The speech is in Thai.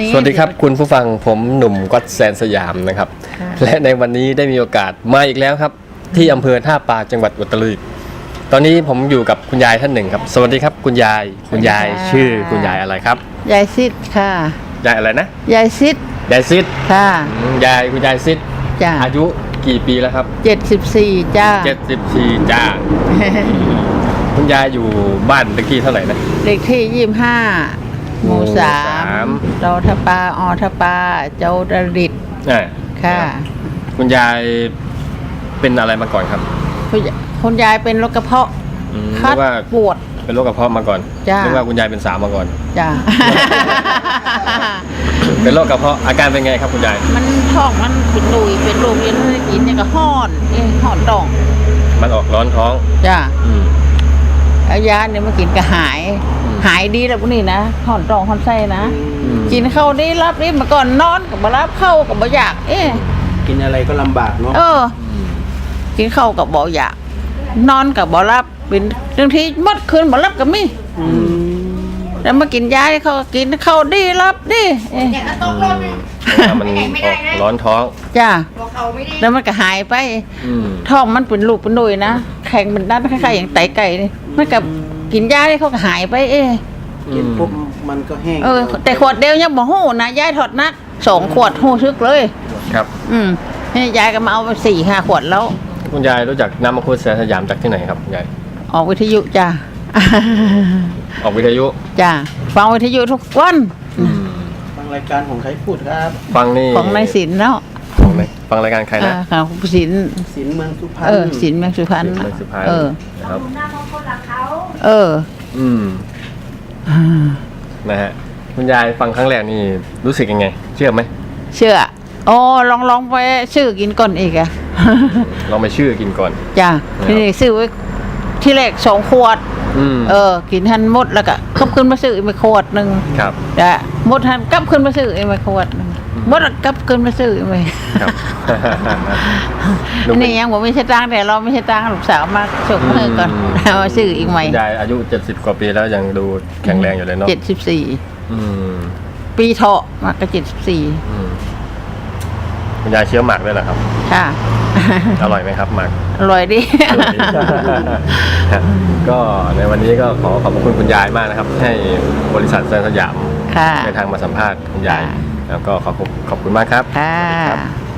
นี่สวัสดีครับ คุณผู้ฟังผมหนุ่มก๊อตแซนสยามนะครับค่ะและในวันนี้ได้มีโอกาสมาอีกแล้วครับ ที่อำเภอท่าปลาจังหวัดอุตรดิตถ์ตอนนี้ผมอยู่กับคุณยายท่านหนึ่งครับ สวัสดีครับคุณยายคุณยายชื่อคุณยายอะไรครับยายซิดค่ะ ยายอะไรนะยายซิดยายซิดค่ะ อืมยายคุณยายซิดจ้าอายุกี่ปีแล้วครับเจ็ดสิบสี่จ้า 74จ้าคุณยายอยู่บ้านเลขที่เท่าไหร่นะ เด็กที่ยี่สิบห้า หมู่หมู่สาสามมเจ้าทปาออทปาเจ้าดริตอ่าค่ะ คุณยายเป็นอะไรมาก่อนครับคุณยคุณยายเป็นโรคกระเพาะอืมคันึดกว่าปวด เป็นโรคกระเพาะมาก่อนจ้านึกว่าคุณยายเป็นสาวมาก่อน จ้าเป็นโรคกระเพาะอาการเป็นไงครับคุณยายมันท้องมันเป็นลุยเป็นลูกยันไม่ได้กินเนี่ยก็ห้อนเอ้ยห้อนดองมันออกร้อนท้องจ้าอืม เอายาเนี่ยมากินก็หายอืมหายดีแล้วพวกนี้นะห้อนดองห้อนไส้นะอืมกินข้าวนี่รับนี่มาก่อนนอนกับมารับเข้าวกับบ่อยาก เอ๊ะกินอะไรก็ลำบากเนาะเออ กินข้าวกับบ่อยาก นอนกับบ่รับเป็นบางทีหมดคืนบ่รับกับมีมแล้วมากินยาเขาก็กินข้าวดีรับดิเอ๊ะเพราะว่ามันออกร้อนท้อง จ้าแล้วมันก็หายไปอืมท้องมันเป็นลูกเป็นดุยนะ แข็งเป็นด้านคล้ายๆอย่างไตไก่นี่มันกับกินยาที่เขาก็หายไป เอ๊ะกินปุ๊บมันก็แห้งเออ แต่ขวดเดียวยังบ่ฮู้นะยายถอดนักสองขวดฮู้ซึกเลย ครับ อืมนี่ยายก็มาเอาไปสี่ห้าขวดแล้ว คุณยายรู้จักน้ำมังคุดแสนสยามจากที่ไหนครับคุณยายออกวิทยุจ้าออกวิทยุจ้าฟังวิทยุทุกวัน ฟังรายการของใครพูดครับ ฟังนี่ของนายศิลป์เนาะ ของในฟังรายการใครนะอ่าของศิลป์ศิลป์เมืองสุพรรณเออศิลป์เมืองสุพรรณเมืองสุพรรณเออ นะครับเอออืมนะฮะคุณยายฟังครั้งแรกนี่รู้สึกยังไง เชื่อไหมเชื่อโอ้ลองลองไปซื้อกินก่อนอีกอะ ลองไปชื่อกินก่อน จ้าครับ ที่นี่ซื้อไว้ที่แรกสองขวด อืมเออ กินทันหมดแล้วก็กลับขึ้นมาซื้ออีกมาขวดหนึ่งครับ จ้ะหมดทันกลับขึ้นมาซื้ออีกมาขวดหนึ่งหมดแล้วกลับขึ้นมาซื้ออีกมา ครับอันนี้ยังผมไม่ใช่ตังค์แต่เราไม่ใช่ตังค์ลูกสาวมาส่งมือก่อนอืมเอามาซื้ออีกใหม่คุณยายอายุ 70 กว่าปีแล้วยังดูแข็งแรงอยู่เลยเนาะเจ็ดสิบสี่อืมปีเถาะมาก็เจ็ดสิบสี่อืมคุณยายเคี้ยวหมากด้วยเหรอครับ ค่ะ อร่อยไหมครับหมาก อร่อยดี ก็ในวันนี้ก็ขอขอบคุณคุณยายมากนะครับ ให้บริษัทแซนสยาม ค่ะในทางมาสัมภาษณ์คุณยายค่ะ แล้วก็ขอบคุณขอบคุณมากครับ ค่ะสวัสดีครับ